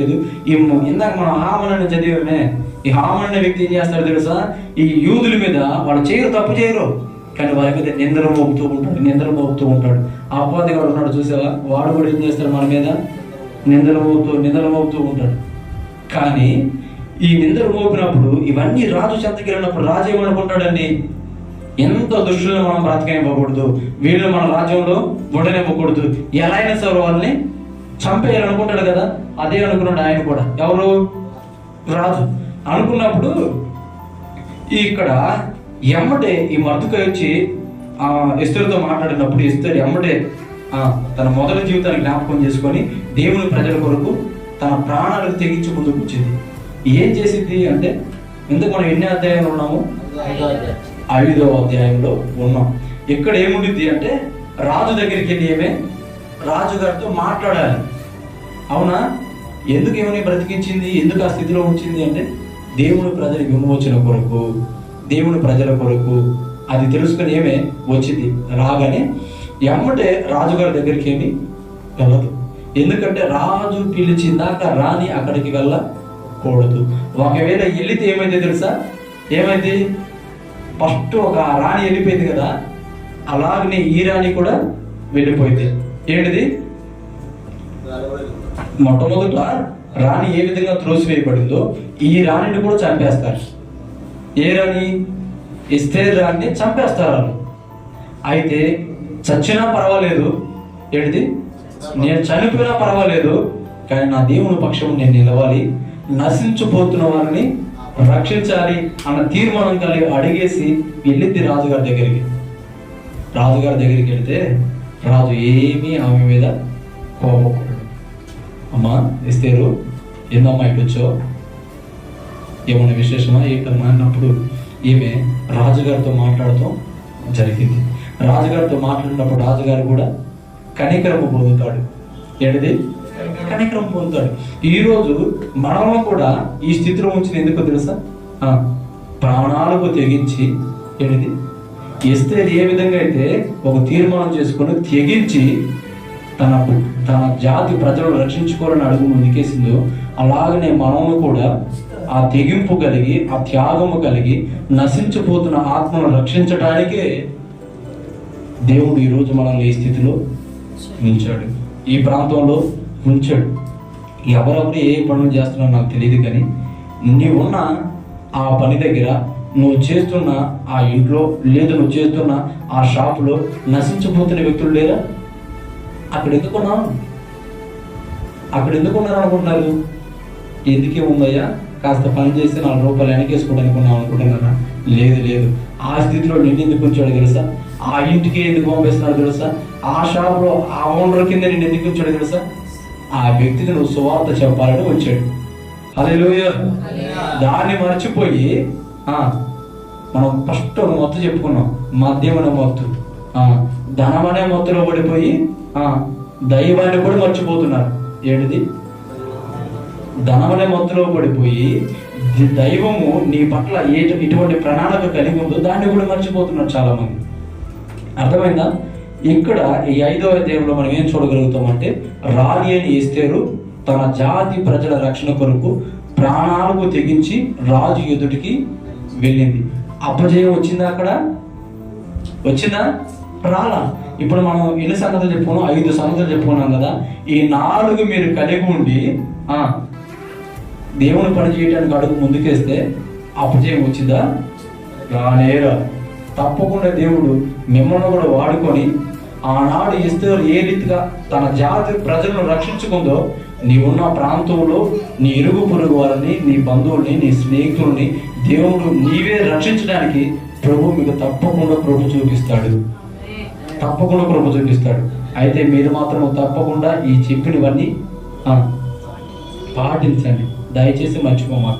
లేదు. ఈ ఇందాక మనం హామన్ చదివామే. ఈ హామన్ వ్యక్తి ఏం చేస్తాడు తెలుసా? ఈ యూదుల మీద వాళ్ళు చేయరు తప్పు చేయరు. కానీ వారి మీద నిందలు మోపుతూ ఉంటాడు నిందలు మోపుతూ ఉంటాడు. ఆ అపవాది కూడా ఉన్నాడు చూసావా? వాడు కూడా ఏం చేస్తాడు మన మీద? నిందలు మోపుతూ నిందలు మోపుతూ ఉంటాడు. కానీ ఈ నిందలు మోపినప్పుడు ఇవన్నీ రాజు చెంతకి వెళ్ళినప్పుడు రాజు ఏమనుకుంటాడండి? ఎంత దుష్టులను మనం బ్రతకనివ్వకూడదు. వీళ్ళు మన రాజ్యంలో ఉండనివ్వకూడదు ఎలా అయినా సరే వాళ్ళని చంపేయాలనుకుంటాడు కదా అదే అనుకున్నాడు ఆయన కూడా. ఎవరు? రాజు. అనుకున్నప్పుడు ఇక్కడ ఎమ్మటే ఈ మర్దుకై వచ్చి ఆ ఎస్తరుతో మాట్లాడినప్పుడు ఎస్తరు ఎమ్మటే ఆ, తన మొదటి జీవితాన్ని జ్ఞాపకం చేసుకొని దేవుని ప్రజల కొరకు తన ప్రాణాలకు తెగించి ముందుకు వచ్చింది ఏం చేసింది అంటే ఎందుకు మనం ఎన్ని అధ్యాయాలు ఉన్నాము? ఐదో అధ్యాయంలో ఉన్నాం. ఇక్కడ ఏముండిద్ది అంటే రాజు దగ్గరికి వెళ్ళి ఏమే? రాజుగారితో మాట్లాడాలి అవునా? ఎందుకు ఏమని బ్రతికించింది? ఎందుకు ఆ స్థితిలో ఉంచింది అంటే దేవుని ప్రజల విమోచన కొరకు దేవుని ప్రజల కొరకు అది తెలుసుకుని ఏమే వచ్చింది? రాగానే ఎమ్మటే రాజుగారి దగ్గరికి ఏమి వెళ్ళదు. ఎందుకంటే రాజు పిలిచిందాక రాని అక్కడికి వెళ్ళకూడదు ఒకవేళ వెళ్ళితే ఏమైంది తెలుసా? ఏమైంది? ఫస్ట్ ఒక రాణి వెళ్ళిపోయింది కదా? అలాగనే ఈ రాణి కూడా వెళ్ళిపోయింది. ఏంటిది మొట్టమొదట రాణి ఏ విధంగా త్రోసివేయబడిందో ఈ రాణిని కూడా చంపేస్తారు. ఏ రాణి? ఇస్తే రాణిని చంపేస్తారు వాళ్ళు అయితే చచ్చినా పర్వాలేదు. ఏంటిది నేను చనిపోయినా పర్వాలేదు. కానీ నా దేవుని పక్షం నేను నిలవాలి. నశించిపోతున్న వారిని రక్షించాలి అన్న తీర్మానం కలిగి అడిగేసి వెళ్ళింది రాజుగారి దగ్గరికి. రాజుగారి దగ్గరికి వెళ్తే రాజు ఏమీ ఆమె మీద కోపకూడదు అమ్మా ఇస్తేరు ఏందమ్మా ఇటు వచ్చో ఏమన్నా విశేషమా? ఏంటమ్మా అన్నప్పుడు ఈమె రాజుగారితో మాట్లాడటం జరిగింది. రాజుగారితో మాట్లాడినప్పుడు రాజుగారు కూడా కనికరము పొందుతాడు. ఏంటిది కనికరం పొందుతాడు. ఈరోజు మనము కూడా ఈ స్థితిలో ఉంచిన ఎందుకో తెలుసా? ఆ, ప్రాణాలకు తెగించి ఏంటిది ఇస్తే ఏ విధంగా అయితే ఒక తీర్మానం చేసుకొని తెగించి తన తన జాతి ప్రజలను రక్షించుకోవాలని అడుగు ముందుకేసిందో అలాగనే మనము కూడా ఆ తెగింపు కలిగి ఆ త్యాగము కలిగి నశించిపోతున్న ఆత్మను రక్షించడానికే దేవుడు ఈరోజు మనల్ని ఈ స్థితిలో ఉంచాడు. ఈ ప్రాంతంలో ఉంచాడు. ఎవరెవరు ఏ పనులు చేస్తున్నారో నాకు తెలియదు కానీ నీవున్న ఆ పని దగ్గర నువ్వు చేస్తున్న ఆ ఇంట్లో లేదు నువ్వు చేస్తున్న ఆ షాపులో నశించిపోతున్న వ్యక్తులు లేరా? అక్కడ ఎందుకున్నావు అక్కడ ఎందుకున్నారు అనుకుంటున్నారు ఎందుకే ఉందయ్యా? కాస్త పని చేసి నాలుగు రూపాయలు వెనకేసుకోవడానికి ఉన్నాం అనుకుంటున్నారా లేదు లేదు. ఆ స్థితిలో నిన్ను ఎందుకు ఉంచాడు తెలుసా? ఆ ఇంటికి ఎందుకు పంపిస్తున్నాడు తెలుసా? ఆ షాప్లో ఆ ఓనర్ కింద నిన్ను ఎందుకు ఉంచాడు తెలుసా? ఆ వ్యక్తికి నువ్వు సువార్త చెప్పాలని వచ్చాడు. అదే దాన్ని మర్చిపోయి మనం ఫస్ట్ మొత్తం చెప్పుకున్నాం. మద్యం అనే మొత్తు ధనం అనే మొత్తులో పడిపోయి దైవాన్ని కూడా మర్చిపోతున్నారు. ఏంటిది? ధనమనే మొత్తులో పడిపోయి దైవము నీ పట్ల ఏ ఇటువంటి ప్రణాళిక కలిగి ఉందో దాన్ని కూడా మర్చిపోతున్నారు చాలా మంది అర్థమైందా? ఇక్కడ ఈ ఐదవ అధ్యాయంలో మనం ఏం చూడగలుగుతామంటే రాణి అని ఇస్తేరు తన జాతి ప్రజల రక్షణ కొరకు ప్రాణాలకు తెగించి రాజు ఎదుటికి వెళ్ళింది. అపజయం వచ్చిందా అక్కడ? వచ్చిందా? రాలా. ఇప్పుడు మనం ఎన్ని సంగతులు చెప్పుకున్నాం? ఐదు సంగతులు చెప్పుకున్నాం కదా. ఈ నాలుగు మీరు కలిగి ఉండి ఆ, దేవుని పని చేయడానికి అడుగు ముందుకేస్తే అపజయం వచ్చిందా? రానేరా తప్పకుండా దేవుడు మిమ్మల్ని కూడా వాడుకొని ఆనాడు ఇస్తే ఏ రీతిగా తన జాతి ప్రజలను రక్షించుకుందో నీవున్న ప్రాంతంలో నీ ఇరుగు పొరుగు వారిని నీ బంధువుల్ని నీ స్నేహితుల్ని దేవుడు నీవే రక్షించడానికి ప్రభు మీకు తప్పకుండా కృప చూపిస్తాడు. తప్పకుండా కృప చూపిస్తాడు. అయితే మీరు మాత్రం తప్పకుండా ఈ చెప్పినవన్నీ పాటించండి. దయచేసి మర్చిపోమాక